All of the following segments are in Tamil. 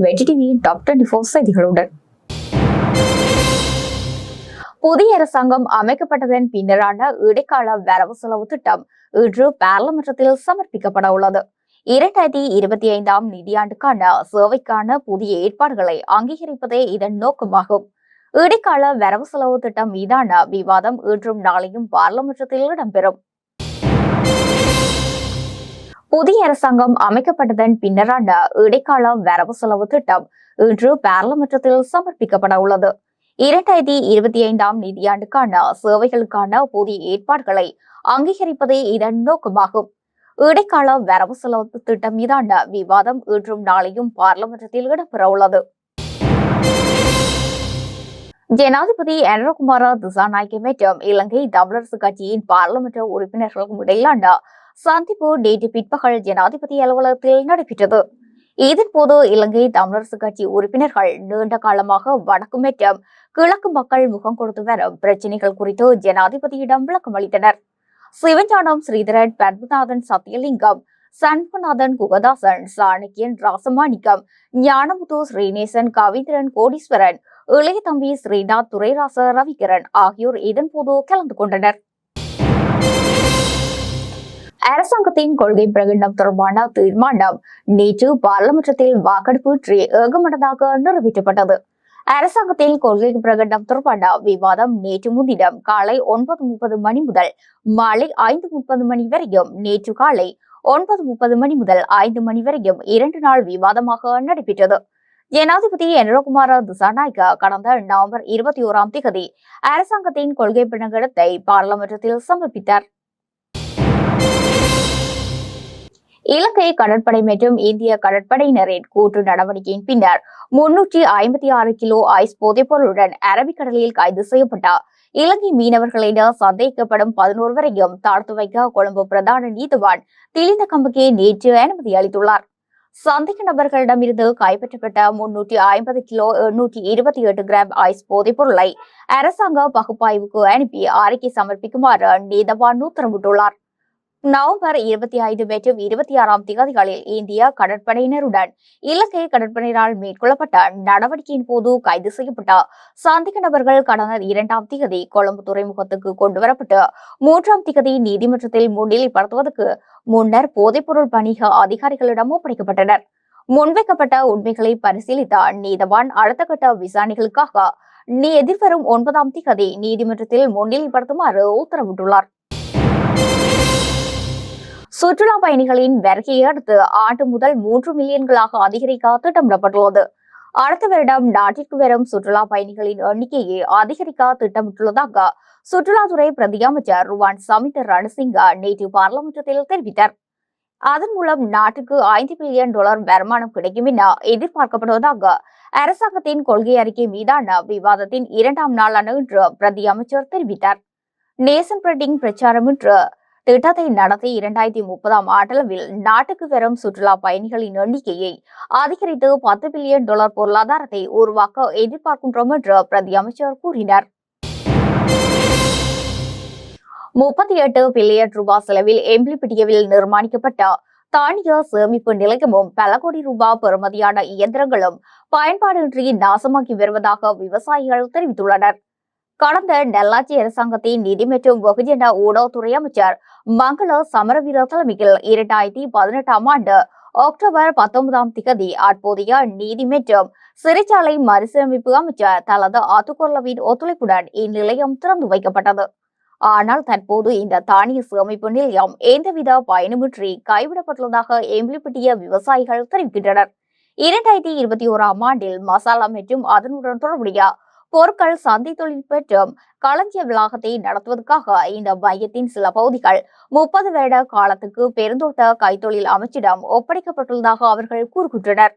வெற்றி டாப் டுவெண்ட்டி ஃபோர் செய்திகளுடன். புதிய அரசாங்கம் அமைக்கப்பட்டதன் பின்னரான இடைக்கால வரவு செலவு திட்டம் இன்று பாராளுமன்றத்தில் சமர்ப்பிக்கப்பட உள்ளது. இரண்டாயிரத்தி இருபத்தி ஐந்தாம் நிதியாண்டுக்கான சேவைக்கான புதிய ஏற்பாடுகளை அங்கீகரிப்பதே இதன் நோக்கமாகும். இடைக்கால வரவு செலவு திட்டம் மீதான விவாதம் இன்றும் நாளையும் பாராளுமன்றத்தில் இடம்பெறும். புதிய அரசாங்கம் அமைக்கப்பட்டதன் பின்னரான இடைக்கால வரவு செலவு திட்டம் இன்று பாராளுமன்றத்தில் சமர்ப்பிக்கப்பட உள்ளது. இரண்டாயிரத்தி இருபத்தி ஐந்தாம் நிதியாண்டுக்கான சேவைகளுக்கான புதிய ஏற்பாடுகளை அங்கீகரிப்பதே இதன் நோக்கமாகும். இடைக்கால வரவு செலவு திட்டம் மீதான விவாதம் இன்றும் நாளையும் பாராளுமன்றத்தில் இடம்பெற உள்ளது. ஜனாதிபதி அனுரகுமார திசாநாயக்க மற்றும் இலங்கை தமிழரசு கட்சியின் பாராளுமன்ற உறுப்பினர்களுக்கும் இடையிலான சந்திப்பு நேற்று பிற்பகல் ஜனாதிபதி அலுவலகத்தில் நடைபெற்றது. இதன்போது இலங்கை தமிழரசு கட்சி உறுப்பினர்கள் நீண்ட காலமாக வடக்கு மற்றும் கிழக்கு மக்கள் முகம் கொடுத்து வரும் பிரச்சனைகள் குறித்து ஜனாதிபதியிடம் விளக்கம் அளித்தனர். சிவஞானம் ஸ்ரீதரன் பத்மநாதன் சத்யலிங்கம் சண்முகநாதன் குகதாசன் சாணக்கியன் ராசமாணிக்கம் ஞானமுத்து ஸ்ரீநேசன் கவிந்திரன் கோடீஸ்வரன் இளைய தம்பி ஸ்ரீநாத் துரைராச ரவிகரன் ஆகியோர் இதன்போது கலந்து கொண்டனர். அரசாங்கத்தின் கொள்கை பிரகடனம் தொடர்பான தீர்மானம் நேற்று பாராளுமன்றத்தில் வாக்கெடுப்பு ஏகமனதாக நிறைவேற்றப்பட்டது. அரசாங்கத்தின் கொள்கை பிரகடனம் தொடர்பான விவாதம் நேற்று முன்தினம் காலை ஒன்பது முப்பது மணி முதல் மாலை ஐந்து முப்பது மணி வரையும் நேற்று காலை ஒன்பது முப்பது மணி முதல் ஐந்து மணி வரையும் இரண்டு நாள் விவாதமாக நடைபெற்றது. ஜனாதிபதி என்ரோகுமார திசாநாயக்க கடந்த நவம்பர் இருபத்தி ஓராம் தேதி அரசாங்கத்தின் கொள்கை பிரகடனத்தை பாராளுமன்றத்தில் சமர்ப்பித்தார். இலங்கை கடற்படை மற்றும் இந்திய கடற்படையினரின் கூட்டு நடவடிக்கையின் பின்னர் முன்னூற்றி ஐம்பத்தி ஆறு கிலோ ஐஸ் போதைப்பொருளுடன் அரபிக்கடலில் கைது செய்யப்பட்டார். இலங்கை மீனவர்களிட சந்தேகிக்கப்படும் பதினோரு வரையும் தாழ்த்து வைக்க கொழும்பு பிரதான நீதிவான் திலிந்த கம்புக்கு நேற்று அனுமதி அளித்துள்ளார். சந்தேக நபர்களிடமிருந்து கைப்பற்றப்பட்ட முன்னூற்றி ஐம்பது கிலோ எண்ணூற்றி இருபத்தி எட்டு கிராம் ஐஸ் போதைப் பொருளை அரசாங்க பகுப்பாய்வுக்கு அனுப்பி அறிக்கை சமர்ப்பிக்குமாறு நீதவான் உத்தரவிட்டுள்ளார். நவம்பர் இருபத்தி ஐந்து மற்றும் இருபத்தி ஆறாம் தேதிகளில் இந்திய கடற்படையினருடன் இலங்கை கடற்படையினரால் மேற்கொள்ளப்பட்ட நடவடிக்கையின் போது கைது செய்யப்பட்ட சந்தேக நபர்கள் கடந்த இரண்டாம் தேதி கொழும்பு துறைமுகத்துக்கு கொண்டுவரப்பட்டு மூன்றாம் திகதி நீதிமன்றத்தில் முன்னிலைப்படுத்துவதற்கு முன்னர் போதைப்பொருள் வணிக அதிகாரிகளிடம் ஒப்படைக்கப்பட்டனர். முன்வைக்கப்பட்ட உண்மைகளை பரிசீலித்த நீதவான் அடுத்த கட்ட விசாரணைகளுக்காக நீ எதிர்வரும் ஒன்பதாம் திகதி நீதிமன்றத்தில் முன்னிலைப்படுத்துமாறு உத்தரவிட்டுள்ளார். சுற்றுலா பயணிகளின் வருகையை அடுத்து ஆண்டு முதல் மூன்று மில்லியன்களாக அதிகரிக்க திட்டமிடப்பட்டுள்ளது. அடுத்த வருடம் நாட்டிற்கு வரும் சுற்றுலா பயணிகளின் எண்ணிக்கையை அதிகரிக்க திட்டமிட்டுள்ளதாக சுற்றுலாத்துறை பிரதி அமைச்சர் ருவான் சமித் ரணசிங்கா நேற்று பாராளுமன்றத்தில் தெரிவித்தார். அதன் மூலம் நாட்டுக்கு ஐந்து பில்லியன் டாலர் வருமானம் கிடைக்கும் என எதிர்பார்க்கப்படுவதாக அரசாங்கத்தின் கொள்கை அறிக்கை மீதான விவாதத்தின் இரண்டாம் நாளான இன்று பிரதி அமைச்சர் தெரிவித்தார். நேசன் பிரிட்டிங் பிரச்சாரம் இன்று திட்டத்தை நடத்தி இரண்டாயிரத்தி முப்பதாம் ஆண்டளவில் நாட்டுக்கு வரும் சுற்றுலா பயணிகளின் எண்ணிக்கையை அதிகரித்து பத்து பில்லியன் டாலர் பொருளாதாரத்தை உருவாக்க எதிர்பார்க்கின்றோம் என்று பிரதி அமைச்சர் கூறினார். முப்பத்தி எட்டு பில்லியன் ரூபாய் செலவில் எம்பிளிபிட்டியவில் நிர்மாணிக்கப்பட்ட தானிய சேமிப்பு நிலையமும் பல கோடி ரூபாய் பெறுமதியான இயந்திரங்களும் பயன்பாடின்றி நாசமாகி வருவதாக விவசாயிகள் தெரிவித்துள்ளனர். கடந்த நல்லாட்சி அரசாங்கத்தின் நிதி மற்றும் வெகுஜன ஊடகத்துறை அமைச்சர் மங்கள சமரவீர தலைமையில் இரண்டாயிரத்தி பதினெட்டாம் ஆண்டு அக்டோபர் பத்தொன்பதாம் திகதி அப்போதைய நீதி மற்றும் சிறைச்சாலை மறுசீரமைப்பு அமைச்சர் தலது ஆத்துக்கொல்லவின் ஒத்துழைப்புடன் இந்நிலையம் திறந்து வைக்கப்பட்டது. ஆனால் தற்போது இந்த தானிய சேமிப்பு நிலையம் எந்தவித பயனுமின்றி கைவிடப்பட்டுள்ளதாக எம்பிலிப்பட்டிய விவசாயிகள் தெரிவிக்கின்றனர். இரண்டாயிரத்தி இருபத்தி ஓராம் ஆண்டில் மசாலா மற்றும் அதனுடன் தொடர்புடைய பொருட்கள் சந்தை தொழில் பெற்றும் களஞ்சிய வளாகத்தை நடத்துவதற்காக இந்த மையத்தின் சில பகுதிகள் முப்பது வருட காலத்துக்கு பெருந்தோட்ட கைத்தொழில் அமைச்சிடம் ஒப்படைக்கப்பட்டுள்ளதாக அவர்கள் கூறுகின்றனர்.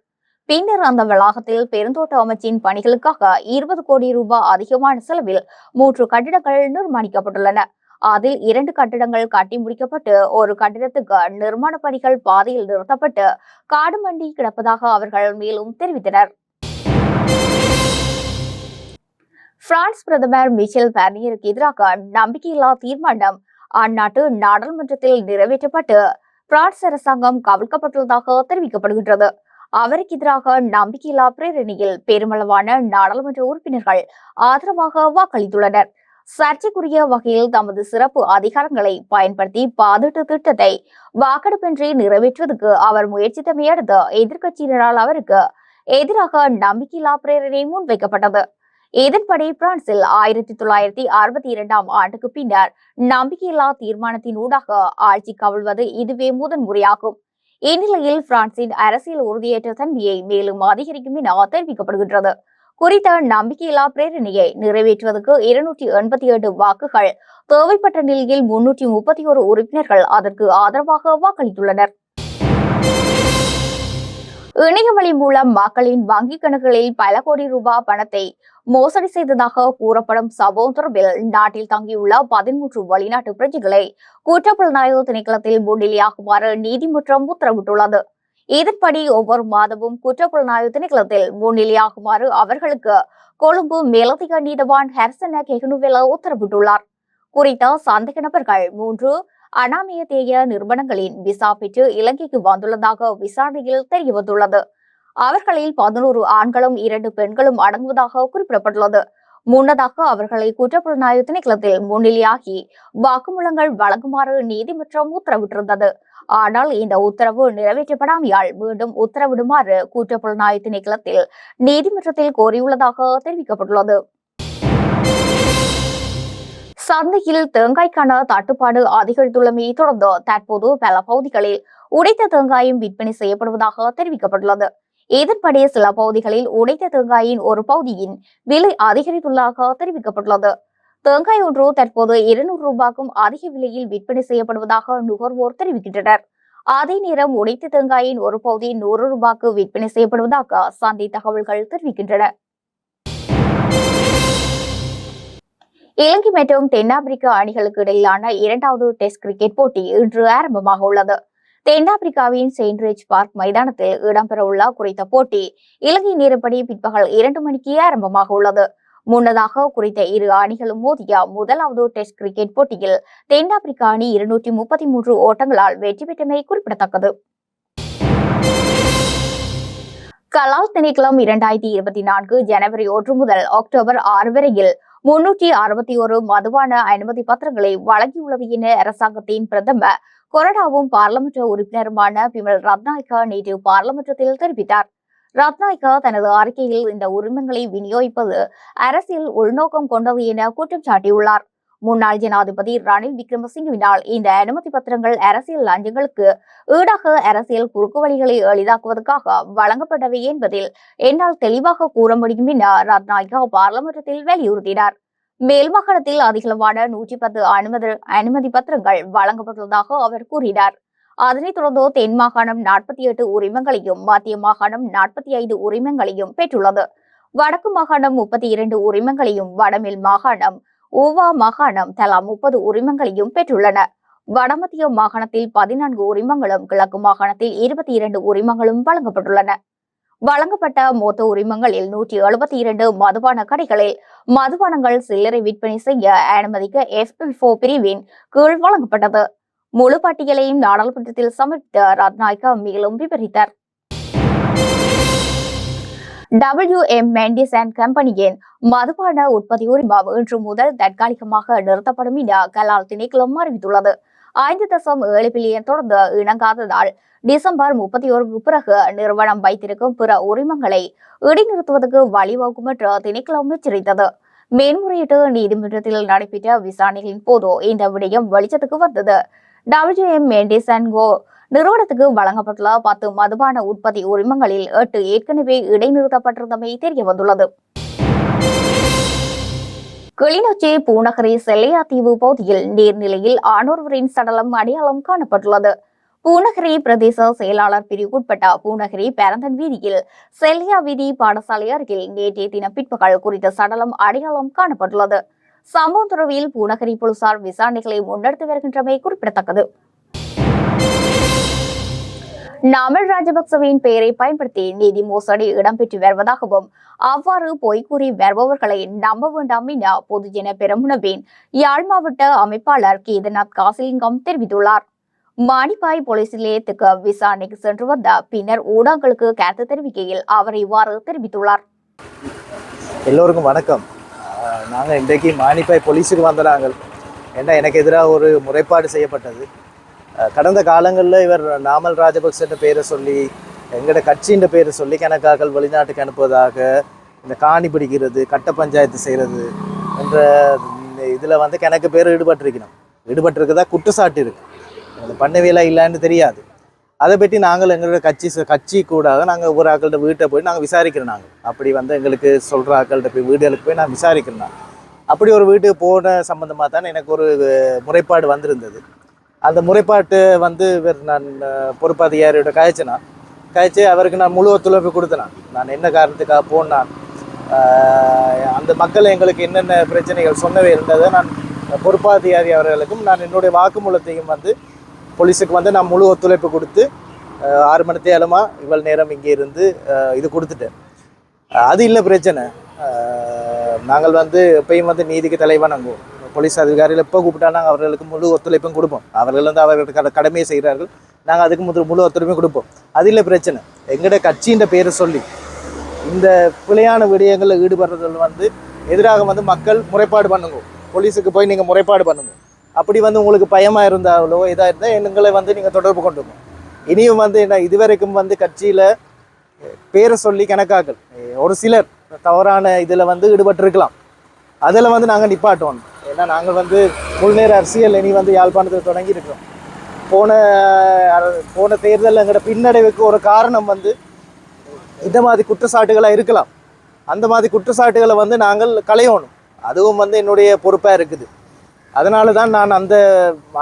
பின்னர் அந்த வளாகத்தில் பெருந்தோட்ட அமைச்சின் பணிகளுக்காக இருபது கோடி ரூபாய் அதிகமான செலவில் மூன்று கட்டிடங்கள் நிர்மாணிக்கப்பட்டுள்ளன. அதில் இரண்டு கட்டிடங்கள் கட்டி முடிக்கப்பட்டு ஒரு கட்டிடத்துக்கு நிர்மாண பணிகள் பாதையில் நிறுத்தப்பட்டு காடு மண்டி கிடப்பதாக அவர்கள் மேலும் தெரிவித்தனர். பிரான்ஸ் பிரதமர் மிச்சல் பார்னியருக்கு எதிராக நம்பிக்கையில்லா தீர்மானம் அந்நாட்டு நாடாளுமன்றத்தில் நிறைவேற்றப்பட்டு பிரான்ஸ் அரசாங்கம் கவிழ்க்கப்பட்டுள்ளதாக தெரிவிக்கப்படுகின்றது. அவருக்கு எதிராக நம்பிக்கையில்லா பிரேரணியில் பெருமளவான நாடாளுமன்ற உறுப்பினர்கள் ஆதரவாக வாக்களித்துள்ளனர். சர்ச்சைக்குரிய வகையில் தமது சிறப்பு அதிகாரங்களை பயன்படுத்தி பாதுட்டு திட்டத்தை வாக்கெடுப்பின்றி நிறைவேற்றுவதற்கு அவர் முயற்சித்தமையடுத்து எதிர்க்கட்சியினரால் அவருக்கு எதிராக நம்பிக்கையில்லா பிரேரணை முன்வைக்கப்பட்டது. இதன்படி பிரான்சில் ஆயிரத்தி தொள்ளாயிரத்தி அறுபத்தி இரண்டாம் ஆண்டுக்கு பின்னர் நம்பிக்கையில்லா தீர்மானத்தின் ஊடாக ஆட்சி கவிழ்வது இதுவே முதன்முறையாகும். இந்நிலையில் பிரான்சின் அரசியல் உறுதியேற்ற தன்மையை மேலும் அதிகரிக்கும் என தெரிவிக்கப்படுகின்றது. குறித்த நம்பிக்கையில்லா பிரேரணையை நிறைவேற்றுவதற்கு இருநூற்றி எண்பத்தி ஏழு வாக்குகள் தேவைப்பட்ட நிலையில் முன்னூற்றி முப்பத்தி ஒரு உறுப்பினர்கள் அதற்கு ஆதரவாக வாக்களித்துள்ளனர். இணையவழி மூலம் மக்களின் வங்கிக் கணக்குகளில் பல கோடி ரூபாய் பணத்தை மோசடி செய்ததாக கூறப்படும் சம்பவம் தொடர்பில் நாட்டில் தங்கியுள்ள பதிமூன்று வெளிநாட்டு பிரஜைகளை குற்றப்புலனாய்வு திணைக்களத்தில் முன்னிலையாகுமாறு நீதிமன்றம் உத்தரவிட்டுள்ளது. இதன்படி ஒவ்வொரு மாதமும் குற்றப்புலனாய்வு திணைக்களத்தில் முன்னிலையாகுமாறு அவர்களுக்கு கொழும்பு மேலதிக நீதவான் ஹெர்சன கெகனுவெல உத்தரவிட்டுள்ளார். குறித்த சந்தேக நபர்கள் மூன்று அனாமயத்தேய நிறுவனங்களின் விசா பெற்று இலங்கைக்கு வந்துள்ளதாக விசாரணையில் தெரியவந்துள்ளது. அவர்களில் பதினோரு ஆண்களும் இரண்டு பெண்களும் அடங்குவதாக குறிப்பிடப்பட்டுள்ளது. முன்னதாக அவர்களை குற்றப்புலனாய்வு திணைக்களத்தில் முன்னிலையாகி வாக்குமூலங்கள் வழங்குமாறு நீதிமன்றம் உத்தரவிட்டிருந்தது. ஆனால் இந்த உத்தரவு நிறைவேற்றப்படாமையால் மீண்டும் உத்தரவிடுமாறு குற்றப்புலனாய்வு திணைக்களத்தில் நீதிமன்றத்தில் கோரியுள்ளதாக தெரிவிக்கப்பட்டுள்ளது. சந்தையில் தேங்காய்க்கான தட்டுப்பாடு அதிகரித்துள்ளமையை தொடர்ந்து தற்போது பல பகுதிகளில் உடைத்த தேங்காயும் விற்பனை செய்யப்படுவதாக தெரிவிக்கப்பட்டுள்ளது. இதன்படி சில பகுதிகளில் உடைத்த தேங்காயின் ஒரு பகுதியின் விலை அதிகரித்துள்ளதாக தெரிவிக்கப்பட்டுள்ளது. தேங்காய் ஒன்று தற்போது இருநூறு ரூபாய்க்கும் அதிக விலையில் விற்பனை செய்யப்படுவதாக நுகர்வோர் தெரிவிக்கின்றனர். அதே நேரம் உடைத்த தேங்காயின் ஒரு பகுதி நூறு ரூபாய்க்கு விற்பனை செய்யப்படுவதாக சந்தை தகவல்கள் தெரிவிக்கின்றன. இலங்கை மற்றும் தென்னாப்பிரிக்க அணிகளுக்கு இடையிலான இரண்டாவது டெஸ்ட் கிரிக்கெட் போட்டி இன்று ஆரம்பமாக உள்ளது. தென்னாப்பிரிக்காவின் செயின்ட்ரிச் பார்க் மைதானத்தில் இடம்பெறவுள்ள குறித்த போட்டி இலங்கை நேரப்படி பிற்பகல் இரண்டு மணிக்கு ஆரம்பமாக உள்ளது. முன்னதாக குறித்த இரு அணிகளும் மோதிய முதலாவது டெஸ்ட் கிரிக்கெட் போட்டியில் தென்னாப்பிரிக்கா அணி இருநூற்றி முப்பத்தி மூன்று ஓட்டங்களால் வெற்றி பெற்றமை குறிப்பிடத்தக்கது. கலால் திணைக்களம் இரண்டாயிரத்தி இருபத்தி நான்கு ஜனவரி ஒன்று முதல் அக்டோபர் ஆறு வரையில் முன்னூற்றி அறுபத்தி ஒரு மதுவான அனுமதி பத்திரங்களை வழங்கியுள்ளது என அரசாங்கத்தின் பிரதமர் கொரடாவும் பாராளுமன்ற உறுப்பினருமான பிமல் ரத்நாயக்கா நேற்று பாராளுமன்றத்தில் தெரிவித்தார். ரத்நாயக்கா தனது அறிக்கையில் இந்த உரிமங்களை விநியோகிப்பது அரசியல் உள்நோக்கம் கொண்டது என குற்றம் சாட்டியுள்ளார். முன்னாள் ஜனாதிபதி ரணில் விக்ரமசிங்கவினால் இந்த அனுமதி பத்திரங்கள் அரசியல் லஞ்சங்களுக்கு ஈடாக அரசியல் குறுக்கு வழிகளை எளிதாக்குவதற்காக வழங்கப்பட்டவை என்பதில் என்னால் தெளிவாக கூற முடியும் என ரத்நாயக்கா பாராளுமன்றத்தில் வலியுறுத்தினார். மேல்மாகாணத்தில் அதிகளவான நூற்றி பத்து அனுமதி அனுமதி பத்திரங்கள் வழங்கப்பட்டுள்ளதாக அவர் கூறினார். அதனைத் தொடர்ந்து தென் மாகாணம் நாற்பத்தி எட்டு உரிமங்களையும் மத்திய மாகாணம் நாற்பத்தி ஐந்து உரிமங்களையும் பெற்றுள்ளது. வடக்கு மாகாணம் முப்பத்தி இரண்டு உரிமங்களையும் வடமேல் மாகாணம் ஓவா மாகாணம் தலா முப்பது உரிமங்களையும் பெற்றுள்ளன. வடமத்திய மாகாணத்தில் பதினான்கு உரிமங்களும் கிழக்கு மாகாணத்தில் இருபத்தி இரண்டு உரிமங்களும் வழங்கப்பட்டுள்ளன. வழங்கப்பட்ட மொத்த உரிமங்களில் நூற்றி எழுபத்தி இரண்டு மதுபான கடைகளில் மதுபானங்கள் சில்லறை விற்பனை செய்ய அனுமதிக்க எஃப்எல்போ பிரிவின் கீழ் வழங்கப்பட்டது. முழு பட்டியலையும் நாடாளுமன்றத்தில் சமர்ப்பித்த ரத்நாயக்கா மேலும் விவரித்தார். டபிள்யூ எம் மெண்டிஸ் அண்ட் கம்பெனியின் மதுபான உற்பத்தி உரிமம் இன்று முதல் தற்காலிகமாக நிறுத்தப்படும் என கலால் திணைக்களம் அறிவித்துள்ளது. ஐந்து தசம் ஏழு பில்லியன் தொடர்ந்து இணங்காததால் டிசம்பர் முப்பத்தி ஒருக்கு பிறகு நிறுவனம் வைத்திருக்கும் பிற உரிமங்களை இடைநிறுத்துவதற்கு வழிவகுக்கும் என்று திணைக்களம் எச்சரித்தது. மேன்முறையீட்டு நீதிமன்றத்தில் நடைபெற்ற விசாரணைகளின் போது இந்த விடயம் வெளிச்சத்துக்கு வந்தது. W M Mendis and co நிறுவனத்துக்கு வழங்கப்பட்டுள்ள பத்து மதுபான உற்பத்தி உரிமங்களில் எட்டு ஏற்கனவே இடைநிறுத்தப்பட்டிருந்தமை தெரிய வந்துள்ளது கிளிநொச்சி பூநகரி செல்லையாத்தீவு பகுதியில் நீர்நிலையில் ஆணொருவரின் சடலம் அடையாளம் காணப்பட்டுள்ளது. பூநகரி பிரதேச செயலாளர் பிரிவுக்குட்பட்ட பூநகரி பேரந்தன் வீதியில் செல்லியா வீதி பாடசாலை அருகில் நேற்றைய தின பிற்பகல் குறித்த சடலம் அடையாளம் காணப்பட்டுள்ளது. சம்பவம் தொடர்பில் பூநகரி போலீசார் விசாரணைகளை முன்னெடுத்து வருகின்றமை குறிப்பிடத்தக்கது. நாமல் ராஜபக்சவின் பெயரை பயன்படுத்தி நிதி மோசடி இடம்பெற்று வருவதாகவும் அவ்வாறு பொய்கூறி வருபவர்களை நம்ப வேண்டாம் என பொதுஜன பெருமுனவின் யாழ் மாவட்ட அமைப்பாளர் கேதநாத் காசிலிங்கம் தெரிவித்துள்ளார். மானிப்பாய் போலீஸ் நிலையத்துக்கு விசாரணைக்கு சென்று வந்த பின்னர் ஊடகங்களுக்கு கருத்து தெரிவிக்கையில் அவர் இவ்வாறு தெரிவித்துள்ளார். எல்லோருக்கும் வணக்கம். நாங்கள் இன்றைக்கு மானிப்பாய் போலீஸுக்கு வந்த ஏன்னா எனக்கு எதிராக ஒரு முறைப்பாடு செய்யப்பட்டது. கடந்த காலங்களில் இவர் நாமல் ராஜபக்சன்ற பேரை சொல்லி எங்களோட கட்சின்ற பேரை சொல்லி கணக்காக்கள் வெளிநாட்டுக்கு அனுப்புவதாக இந்த காணி பிடிக்கிறது கட்ட பஞ்சாயத்து செய்கிறது என்ற இதில் வந்து கணக்கு பேர் ஈடுபட்டிருக்கணும். ஈடுபட்டிருக்கதா குற்றச்சாட்டு இருக்கு. அது பண்ணவேலா இல்லைன்னு தெரியாது. அதை பற்றி நாங்கள் எங்களோட கட்சி கட்சி கூடாக நாங்கள் ஒவ்வொரு ஆக்கள்கிட்ட வீட்டை போய் நாங்கள் விசாரிக்கிறோம் நாங்கள் அப்படி வந்து எங்களுக்கு சொல்கிற ஆக்கள்கிட்ட போய் வீடுகளுக்கு போய் நான் விசாரிக்கிறேன் அப்படி ஒரு வீட்டுக்கு போன சம்மந்தமாக தான் எனக்கு ஒரு முறைப்பாடு வந்திருந்தது. அந்த முறைப்பாட்டு வந்து இவர் நான் பொறுப்பாதிகாரியோட பொறுப்பதிகாரியோட கழிச்சேனா கழிச்சு அவருக்கு நான் முழு ஒத்துழைப்பு கொடுத்தேன்? நான். என்ன காரணத்துக்காக போனான் அந்த மக்கள் எங்களுக்கு என்னென்ன பிரச்சனைகள் சொன்னவே இருந்ததை நான் பொறுப்பாதிகாரி அவர்களுக்கும் நான் என்னுடைய வாக்குமூலத்தையும் வந்து போலீஸுக்கு வந்து நான் முழு ஒத்துழைப்பு கொடுத்து ஆறு மணி தேலமா இவ்வளோ நேரம் இங்கே இருந்து இது கொடுத்துட்டேன். அது இல்லை பிரச்சனை. நாங்கள் வந்து எப்பயும் வந்து நீதிக்கு தலைவணங்குவோம் போலீஸ் அதிகாரிகள் எப்போ கூப்பிட்டா நாங்கள் அவர்களுக்கு முழு ஒத்துழைப்பும் கொடுப்போம். அவர்கள் வந்து அவர்கள் கடமையை செய்கிறார்கள். நாங்கள் அதுக்கு முதல் முழு ஒத்துழைப்பும் கொடுப்போம். அது இல்லை பிரச்சனை. எங்களோட கட்சின்ற பேரை சொல்லி இந்த பிழையான விடயங்களில் ஈடுபடுறதில் வந்து எதிராக வந்து மக்கள் முறைப்பாடு பண்ணுங்க. போலீஸுக்கு போய் நீங்கள் முறைப்பாடு பண்ணுங்க. அப்படி வந்து உங்களுக்கு பயமாக இருந்தாலோ இதாக இருந்தால் எங்களை வந்து நீங்கள் தொடர்பு கொண்டுங்க இனியும் வந்து என்ன இதுவரைக்கும் வந்து கட்சியில் பேரை சொல்லி கணக்காக்கள் ஒரு சிலர் தவறான இதில் வந்து ஈடுபட்டிருக்கலாம். அதில் வந்து நாங்கள் நிப்பாட்டோம் ஏன்னா நாங்கள் வந்து முழுநேர அரசியல் இனி வந்து யாழ்ப்பாணத்தில் தொடங்கி இருக்கிறோம் போன போன தேர்தலில் எங்களோட பின்னடைவுக்கு ஒரு காரணம் வந்து இந்த மாதிரி குற்றச்சாட்டுகளாக இருக்கலாம். அந்த மாதிரி குற்றச்சாட்டுகளை வந்து நாங்கள் களையணும். அதுவும் வந்து என்னுடைய பொறுப்பாக இருக்குது. அதனால தான் நான் அந்த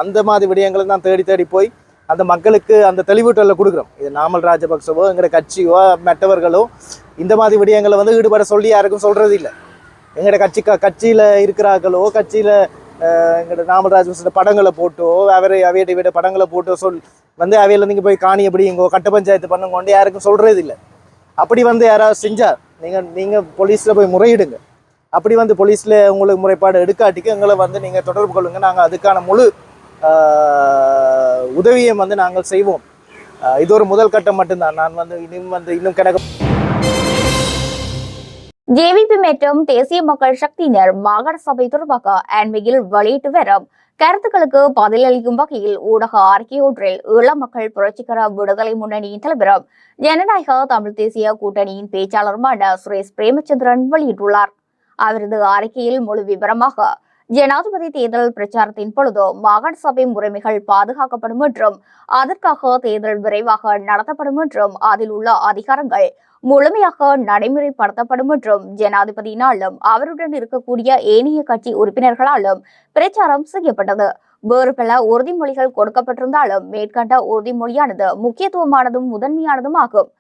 அந்த மாதிரி விடயங்களை தான் தேடி தேடி போய் அந்த மக்களுக்கு அந்த தெளிவூட்டலை கொடுக்குறோம். இது நாமல் ராஜபக்சவோ எங்களோட கட்சியோ மற்றவர்களோ இந்த மாதிரி விடயங்களை வந்து ஈடுபட சொல்லி யாருக்கும் சொல்கிறது இல்லை எங்களோட கட்சி கட்சியில் இருக்கிறார்களோ கட்சியில் எங்களோட நாமல் படங்களை போட்டோ அவரை அவையிட விட படங்களை போட்டோ சொல் வந்து அவையில் நீங்கள் போய் காணி எப்படி எப்படிங்கோ கட்ட பஞ்சாயத்து பண்ணுங்கோண்டு யாருக்கும் சொல்கிறது இல்லை அப்படி வந்து யாராவது செஞ்சா நீங்கள் நீங்கள் போலீஸில் போய் முறையிடுங்க. அப்படி வந்து போலீஸில் உங்களுக்கு முறைப்பாடு எடுக்காட்டிக்கு எங்களை வந்து நீங்கள் தொடர்பு கொள்ளுங்க. நாங்கள் அதுக்கான முழு ஆஹ், உதவியை வந்து நாங்கள் செய்வோம். இது ஒரு முதல் கட்டம் மட்டும்தான். நான் வந்து இன்னும் வந்து இன்னும் கிடக்கும். ஜேவிபி மற்றும் தேசிய மக்கள் சக்தியினர் மாகாண சபை தொடர்பாக அண்மையில் வெளியிட்டு வரும் கருத்துக்களுக்கு பதிலளிக்கும் வகையில் ஊடக அறிக்கை ஒன்றில் ஈழ மக்கள் புரட்சிகர விடுதலை முன்னணியின் தலைவரும் ஜனநாயக தமிழ் தேசிய கூட்டணியின் பேச்சாளருமான சுரேஷ் பிரேமச்சந்திரன் வெளியிட்டுள்ளார். அவரது அறிக்கையில் முழு விவரமாக ஜனாதிபதி தேர்தல் பிரச்சாரத்தின் பொழுது மாகாண சபை முறைமைகள் பாதுகாக்கப்படும் என்றும் அதற்காக தேர்தல் விரைவாக நடத்தப்படும் என்றும் அதில் உள்ள அதிகாரங்கள் முழுமையாக நடைமுறைப்படுத்தப்படும் என்றும் ஜனாதிபதியினாலும் அவருடன் இருக்கக்கூடிய ஏனைய கட்சி உறுப்பினர்களாலும் பிரச்சாரம் செய்யப்பட்டது. வேறு பல உறுதிமொழிகள் கொடுக்கப்பட்டிருந்தாலும் மேற்கண்ட உறுதிமொழியானது முக்கியத்துவமானதும் முதன்மையானதும் ஆகும்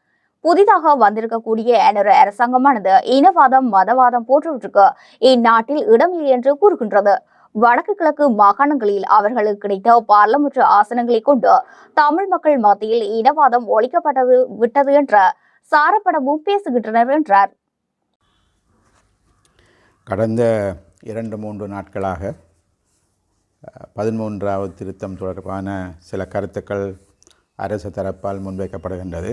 புதிதாக வந்திருக்கக்கூடிய எனது அரசாங்கமானது இனவாதம் மதவாதம் போன்றவற்றுக்கு இந்நாட்டில் இடமில்லை என்று கூறுகின்றது. வடக்கு கிழக்கு மாகாணங்களில் அவர்களுக்கு கிடைத்த பாராளுமன்ற ஆசனங்களை கொண்டு தமிழ் மக்கள் மத்தியில் இனவாதம் ஒழிக்கப்பட்டது விட்டது என்ற சாரப்படமும் பேசுகின்றனர் என்றார். கடந்த இரண்டு மூன்று நாட்களாக பதிமூன்றாவது திருத்தம் தொடர்பான சில கருத்துக்கள் அரசு தரப்பால் முன்வைக்கப்படுகின்றது.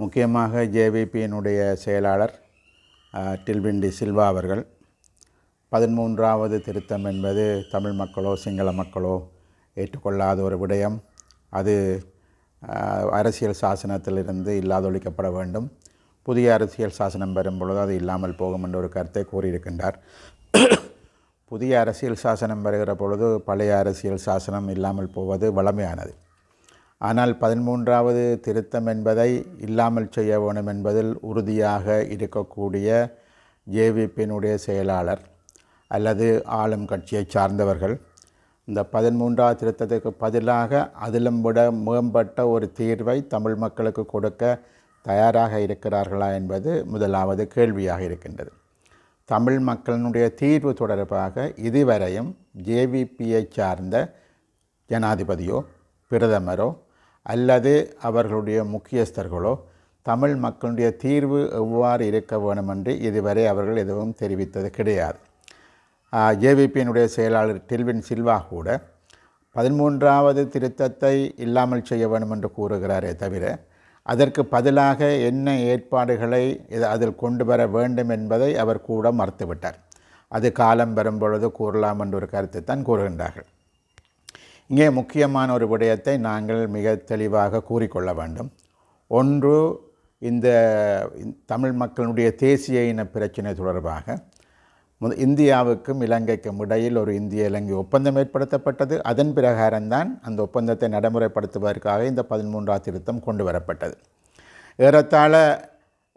முக்கியமாக ஜேவிபியினுடைய செயலாளர் அஹ், சில்வா அவர்கள் பதிமூன்றாவது திருத்தம் என்பது தமிழ் மக்களோ சிங்கள மக்களோ ஏற்றுக்கொள்ளாத ஒரு விடயம். அது அரசியல் சாசனத்திலிருந்து இல்லாதொழிக்கப்பட வேண்டும். புதிய அரசியல் சாசனம் பெறும் பொழுது அது இல்லாமல் போகும் என்ற ஒரு கருத்தை கூறியிருக்கின்றார். புதிய அரசியல் சாசனம் வருகிற பொழுது பழைய அரசியல் சாசனம் இல்லாமல் போவது வளமையானது. ஆனால் பதிமூன்றாவது திருத்தம் என்பதை இல்லாமல் செய்ய வேண்டும் என்பதில் உறுதியாக இருக்கக்கூடிய ஜேவிபியினுடைய செயலாளர் அல்லது ஆளும் கட்சியை சார்ந்தவர்கள் இந்த பதிமூன்றாவது திருத்தத்துக்கு பதிலாக அதிலும் விட மேம்பட்ட ஒரு தீர்வை தமிழ் மக்களுக்கு கொடுக்க தயாராக இருக்கிறார்களா என்பது முதலாவது கேள்வியாக இருக்கின்றது. தமிழ் மக்களினுடைய தீர்வு தொடர்பாக இதுவரையும் ஜேவிபியை சார்ந்த ஜனாதிபதியோ பிரதமரோ அல்லது அவர்களுடைய முக்கியஸ்தர்களோ தமிழ் மக்களுடைய தீர்வு எவ்வாறு இருக்க வேண்டுமென்று இதுவரை அவர்கள் எதுவும் தெரிவித்தது கிடையாது. ஜேவிபியினுடைய செயலாளர் டில்வின் சில்வா கூட பதிமூன்றாவது திருத்தத்தை இல்லாமல் செய்ய வேண்டும் என்று கூறுகிறாரே தவிர அதற்கு பதிலாக என்ன ஏற்பாடுகளை அதில் கொண்டு வர வேண்டும் என்பதை அவர் கூட மறுத்துவிட்டார். அது காலம் வரும் பொழுது கூறலாம் என்ற ஒரு கருத்தை தான் கூறுகின்றார்கள். இங்கே முக்கியமான ஒரு விடயத்தை நாங்கள் மிக தெளிவாக கூறிக்கொள்ள வேண்டும். ஒன்று இந்த தமிழ் மக்களுடைய தேசிய இன பிரச்சினை தொடர்பாக இந்தியாவுக்கும் இலங்கைக்கும் இடையில் ஒரு இந்திய இலங்கை ஒப்பந்தம் ஏற்படுத்தப்பட்டது. அதன் பிரகாரம்தான் அந்த ஒப்பந்தத்தை நடைமுறைப்படுத்துவதற்காக இந்த பதிமூன்றாம் திருத்தம் கொண்டு வரப்பட்டது. ஏறத்தாழ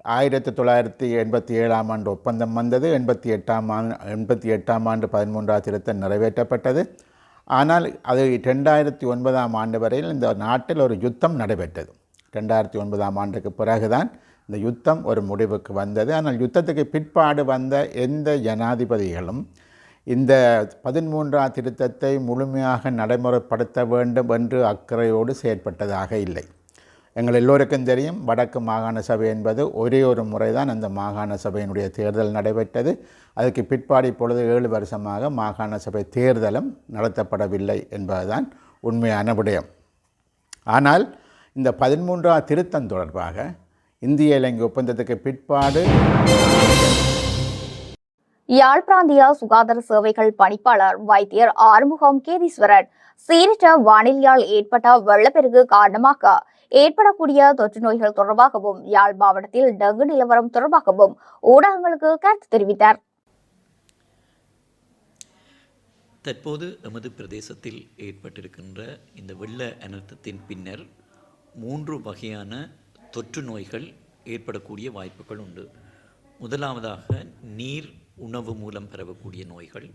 ஆயிரத்தி தொள்ளாயிரத்தி எண்பத்தி ஏழாம் ஆண்டு ஒப்பந்தம் வந்தது. எண்பத்தி எட்டாம் ஆண்டு எண்பத்தி எட்டாம் ஆண்டு பதிமூன்றாம் திருத்தம் நிறைவேற்றப்பட்டது. ஆனால் அது ரெண்டாயிரத்தி ஒன்பதாம் ஆண்டு வரையில் இந்த நாட்டில் ஒரு யுத்தம் நடைபெற்றது. ரெண்டாயிரத்தி ஒன்பதாம் ஆண்டுக்கு பிறகுதான் இந்த யுத்தம் ஒரு முடிவுக்கு வந்தது. ஆனால் யுத்தத்துக்கு பிற்பாடு வந்த எந்த ஜனாதிபதிகளும் இந்த பதிமூன்றாம் திருத்தத்தை முழுமையாக நடைமுறைப்படுத்த வேண்டும் என்று அக்கறையோடு செயற்பட்டதாக இல்லை. எங்கள் எல்லோருக்கும் தெரியும் வடக்கு மாகாண சபை என்பது ஒரே ஒரு முறை தான் அந்த மாகாண சபையினுடைய தேர்தல் நடைபெற்றது. அதுக்கு பிற்பாடு இப்பொழுது ஏழு வருஷமாக மாகாண சபை தேர்தலும் நடத்தப்படவில்லை என்பதுதான் உண்மையான விடயம். ஆனால் இந்த பதிமூன்றாம் திருத்தம் தொடர்பாக இந்திய இலங்கை ஒப்பந்தத்துக்கு பிற்பாடு யாழ் பிராந்திய சுகாதார சேவைகள் பணிப்பாளர் வைத்தியர் ஆறுமுகம் கேதீஸ்வரன் சீரற்ற வானிலையால் ஏற்பட்ட வெள்ளப்பெருக்கு காரணமாக ஏற்படக்கூடிய தொற்று நோய்கள் தொடர்பாகவும் யாழ் மாவட்டத்தில் டெங்கு நிலவரம் தொடர்பாகவும் ஊடகங்களுக்கு கருத்து தெரிவித்தார். தற்போது எமது பிரதேசத்தில் ஏற்பட்டிருக்கின்ற இந்த வெள்ள அனர்த்தத்தின் பின்னர் மூன்று வகையான தொற்று நோய்கள் ஏற்படக்கூடிய வாய்ப்புகள் உண்டு. முதலாவதாக நீர் உணவு மூலம் பரவக்கூடிய நோய்கள்.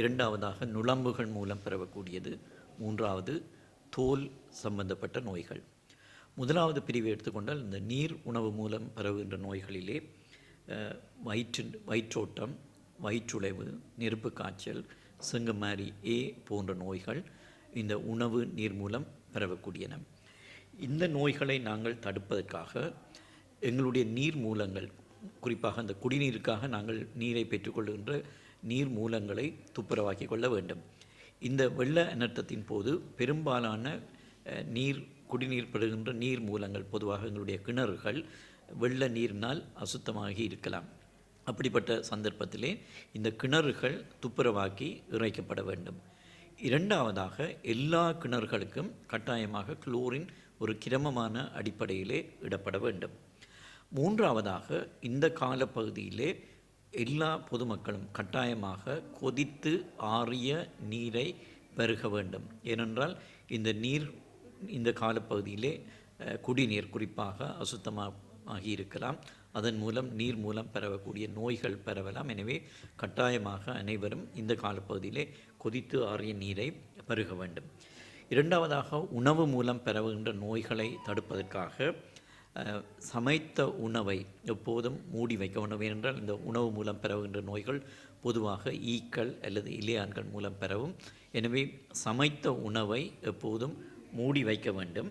இரண்டாவதாக நுழம்புகள் மூலம் பரவக்கூடியது. மூன்றாவது தோல் சம்பந்தப்பட்ட நோய்கள். முதலாவது பிரிவை எடுத்துக்கொண்டால் இந்த நீர் உணவு மூலம் பரவுகின்ற நோய்களிலே வயிற்று வயிற்றோட்டம் வயிற்றுளைவு நெருப்பு காய்ச்சல் செங்கமாரி ஏ போன்ற நோய்கள் இந்த உணவு நீர் மூலம் பரவக்கூடியன. இந்த நோய்களை நாங்கள் தடுப்பதற்காக எங்களுடைய நீர் மூலங்கள் குறிப்பாக அந்த குடிநீருக்காக நாங்கள் நீரை பெற்றுக்கொள்கின்ற நீர் மூலங்களை துப்புரவாக்கி கொள்ள வேண்டும். இந்த வெள்ள அனர்த்தத்தின் போது பெரும்பாலான நீர் குடிநீர் பெறுகின்ற நீர் மூலங்கள் பொதுவாக எங்களுடைய கிணறுகள் வெள்ள நீரினால் அசுத்தமாகி இருக்கலாம். அப்படிப்பட்ட சந்தர்ப்பத்திலே இந்த கிணறுகள் துப்புரவாக்கி இறைக்கப்பட வேண்டும். இரண்டாவதாக எல்லா கிணறுகளுக்கும் கட்டாயமாக குளோரின் ஒரு கிரமமான அடிப்படையிலே இடப்பட வேண்டும். மூன்றாவதாக இந்த காலப்பகுதியிலே எல்லா பொதுமக்களும் கட்டாயமாக கொதித்து ஆறிய நீரை பருக வேண்டும். ஏனென்றால் இந்த நீர் இந்த காலப்பகுதியிலே குடிநீர் குறிப்பாக அசுத்தமாக இருக்கலாம் அதன் மூலம் நீர் மூலம் பரவக்கூடிய நோய்கள் பரவலாம். எனவே கட்டாயமாக அனைவரும் இந்த காலப்பகுதியிலே கொதித்து ஆறிய நீரை பருக வேண்டும். இரண்டாவதாக உணவு மூலம் பரவுகின்ற நோய்களை தடுப்பதற்காக சமைத்த உணவை எப்போதும் மூடி வைக்க வேண்டும். ஏனென்றால் இந்த உணவு மூலம் பரவுகின்ற நோய்கள் பொதுவாக ஈக்கள் அல்லது இலையான்கள் மூலம் பரவும் எனவே சமைத்த உணவை எப்போதும் மூடி வைக்க வேண்டும்.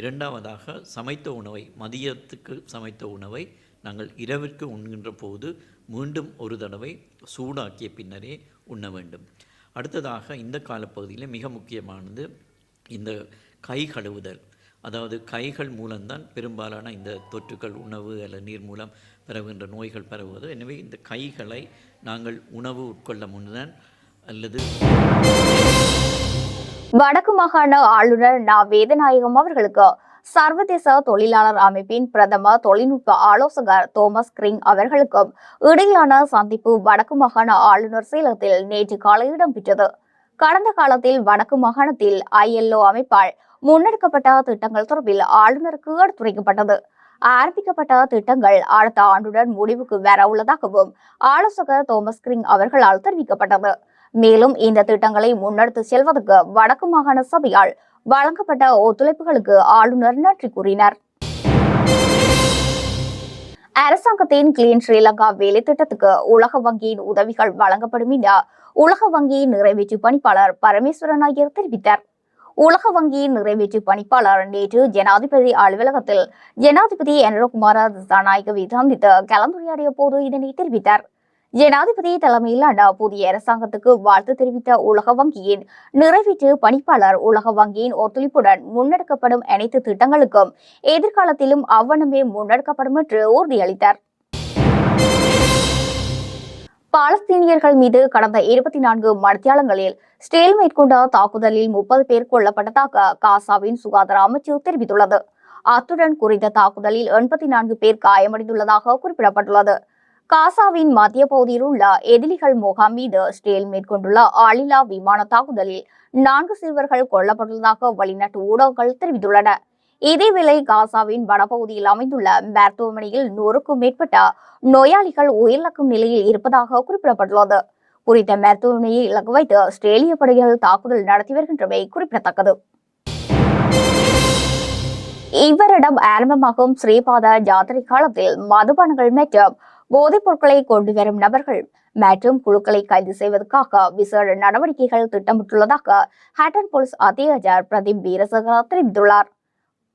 இரண்டாவதாக சமைத்த உணவை மதியத்துக்கு சமைத்த உணவை நாங்கள் இரவிற்கு உண்கின்ற போது மீண்டும் ஒரு தடவை சூடாக்கிய பின்னரே உண்ண வேண்டும். அடுத்ததாக இந்த காலப்பகுதியில் மிக முக்கியமானது இந்த கை கழுவுதல். அதாவது கைகள் மூலம்தான் பெரும்பாலான இந்த தொற்றுக்கள் உணவு அல்லது நீர் மூலம் பரவுகின்ற நோய்கள் பரவுவது. எனவே இந்த கைகளை நாங்கள் உணவு உட்கொள்ள முன்னுதான் அல்லது வடக்கு மாகாண ஆளுநர் நா. வேதநாயகம் அவர்களுக்கு சர்வதேச தொழிலாளர் அமைப்பின் பிரதம தொழில்நுட்ப ஆலோசகர் தோமஸ் கிரிங் அவர்களுக்கும் இடையிலான சந்திப்பு வடக்கு மாகாண ஆளுநர் சேலத்தில் நேற்று காலை இடம்பெற்றது. கடந்த காலத்தில் வடக்கு மாகாணத்தில் ஐஎல்ஓ அமைப்பால் முன்னெடுக்கப்பட்ட திட்டங்கள் தொடர்பில் ஆளுநருக்கு எடுத்துரைக்கப்பட்டது ஆரம்பிக்கப்பட்ட திட்டங்கள் அடுத்த ஆண்டுடன் முடிவுக்கு வர உள்ளதாகவும் ஆலோசகர் தோமஸ் கிரிங் அவர்களால் தெரிவிக்கப்பட்டது. மேலும் இந்த திட்டங்களை முன்னெடுத்து செல்வதற்கு வடக்கு மாகாண சபையால் வழங்கப்பட்ட ஒத்துழைப்புகளுக்கு ஆளுநர் நன்றி கூறினார். அரசாங்கத்தின் கிளீன் ஸ்ரீலங்கா வேலை திட்டத்துக்கு உலக வங்கியின் உதவிகள் வழங்கப்படும் என உலக வங்கியின் நிறைவேற்று பணிப்பாளர் பரமேஸ்வரன் ஐயர் தெரிவித்தார். உலக வங்கியின் நிறைவேற்று பணிப்பாளர் நேற்று ஜனாதிபதி அலுவலகத்தில் ஜனாதிபதி என்ரகுமார திசாநாயகவை சந்தித்து கலந்துரையாடிய போது இதனை தெரிவித்தார். ஜனாதிபதி தலைமையிலான புதிய அரசாங்கத்துக்கு வாழ்த்து தெரிவித்த உலக வங்கியின் நிறைவேற்று பணிப்பாளர் உலக வங்கியின் ஒத்துழைப்புடன் முன்னெடுக்கப்படும் அனைத்து திட்டங்களுக்கும் எதிர்காலத்திலும் அவ்வனமே முன்னெடுக்கப்படும் என்று உறுதியளித்தார். பாலஸ்தீனியர்கள் மீது கடந்த இருபத்தி நான்கு மணித்தியாலங்களில் ஸ்டேல் மேற்கொண்ட தாக்குதலில் முப்பது பேர் கொல்லப்பட்டதாக காசாவின் சுகாதார அமைச்சு தெரிவித்துள்ளது. அத்துடன் குறித்த தாக்குதலில் எண்பத்தி நான்கு பேர் காயமடைந்துள்ளதாக குறிப்பிடப்பட்டுள்ளது. காசாவின் மத்திய பகுதியில் உள்ள எதிரிகள் முகாம் மீது இஸ்ரேல் மேற்கொண்டுள்ள ஆளில்லா விமான தாக்குதலில் நான்கு சிறுவர்கள் கொல்லப்பட்டுள்ளதாக வெளிநாட்டு ஊடகங்கள் தெரிவித்துள்ளன. இதேவேளை காசாவின் வடபகுதியில் அமைந்துள்ள மருத்துவமனையில் நூறுக்கும் மேற்பட்ட நோயாளிகள் உயிரிழக்கும் நிலையில் இருப்பதாக குறிப்பிடப்பட்டுள்ளது. குறித்த மருத்துவமனையை இலக்கு வைத்து ஆஸ்திரேலிய படைகள் தாக்குதல் நடத்தி வருகின்றமை குறிப்பிடத்தக்கது. இவரிடம் ஆரம்பமாகும் ஸ்ரீபாத ஜாத்திரை காலத்தில் மதுபானங்கள் மற்றும் போதைப் பொருட்களை கொண்டு வரும் நபர்கள் மற்றும் குழுக்களை கைது செய்வதற்காக விசேட நடவடிக்கைகள் திட்டமிட்டுள்ளதாக ஹேட்டன் போலீஸ் அத்தியட்சர் பிரதீப் வீரசேகர தெரிவித்துள்ளார்.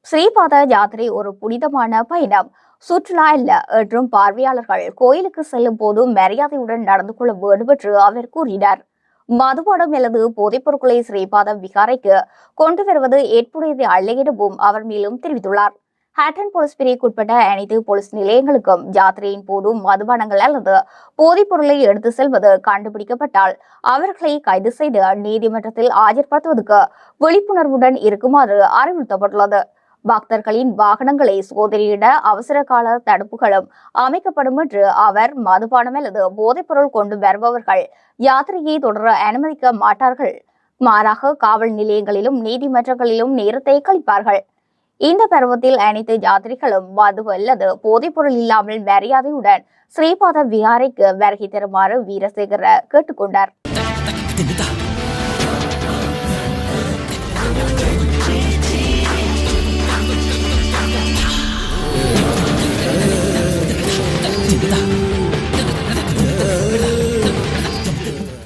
ஸ்ரீபாத யாத்திரை ஒரு புனிதமான பயணம். சுற்றுலா அல்ல என்றும் பார்வையாளர்கள் கோயிலுக்கு செல்லும் போது மரியாதையுடன் நடந்து கொள்ள வேண்டும் என்று அவர் கூறினார். மதுபானம் அல்லது போதைப் பொருட்களை ஸ்ரீபாதம் விகாரைக்கு கொண்டு வருவது ஏற்புடையது அல்ல எனவும் அவர் மேலும் தெரிவித்துள்ளார். ஹேட்டன் போலீஸ் பிரிவுக்குட்பட்ட அனைத்து போலீஸ் நிலையங்களுக்கும் யாத்திரையின் போதும் மதுபானங்கள் அல்லது போதைப் பொருளை எடுத்து செல்வது கண்டுபிடிக்கப்பட்டால் அவர்களை கைது செய்து நீதிமன்றத்தில் ஆஜர்படுத்துவதற்கு விழிப்புணர்வுடன் இருக்குமாறு அறிவுறுத்தப்பட்டுள்ளது. பக்தர்களின் வாகனங்களை சோதனையிட அவசர கால தடுப்புகளும் அமைக்கப்படும் என்று அவர் மதுபானம் அல்லது போதைப்பொருள் கொண்டு வருபவர்கள் யாத்திரையை தொடர அனுமதிக்க மாட்டார்கள். மாறாக காவல் நிலையங்களிலும் நீதிமன்றங்களிலும் நேரத்தை கழிப்பார்கள். இந்த பருவத்தில் அனைத்து யாத்திரிகளும் மது அல்லது போதைப்பொருள் இல்லாமல் மரியாதையுடன் ஸ்ரீபாத விகாரைக்கு வருகை தருமாறு வீரசேகர கேட்டுக்கொண்டார்